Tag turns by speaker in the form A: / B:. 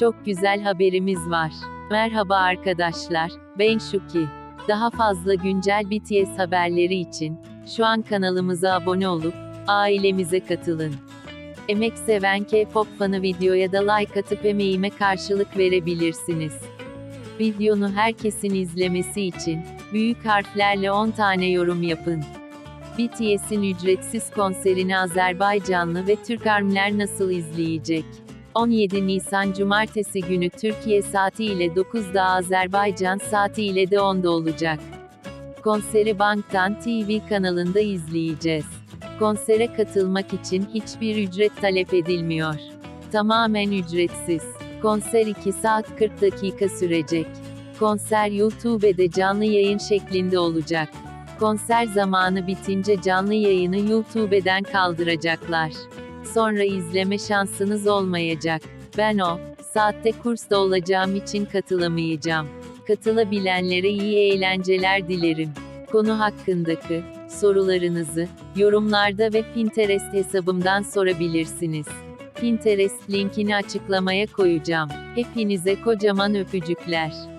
A: Çok güzel haberimiz var. Merhaba arkadaşlar, ben Şuki. Daha fazla güncel BTS haberleri için şu an kanalımıza abone olup ailemize katılın. Emek seven K-pop fanı videoya da like atıp emeğime karşılık verebilirsiniz. Videonu herkesin izlemesi için büyük harflerle 10 tane yorum yapın. BTS'in ücretsiz konserini Azerbaycanlı ve Türk armiler nasıl izleyecek? 17 Nisan Cumartesi günü Türkiye saati ile 9'da Azerbaycan saati ile de 10'da olacak. Konseri Banktan TV kanalında izleyeceğiz. Konsere katılmak için hiçbir ücret talep edilmiyor. Tamamen ücretsiz. Konser 2 saat 40 dakika sürecek. Konser YouTube'de canlı yayın şeklinde olacak. Konser zamanı bitince canlı yayını YouTube'den kaldıracaklar. Sonra izleme şansınız olmayacak. Ben o saatte kursta olacağım için katılamayacağım. Katılabilenlere iyi eğlenceler dilerim. Konu hakkındaki sorularınızı yorumlarda ve Pinterest hesabımdan sorabilirsiniz. Pinterest linkini açıklamaya koyacağım. Hepinize kocaman öpücükler.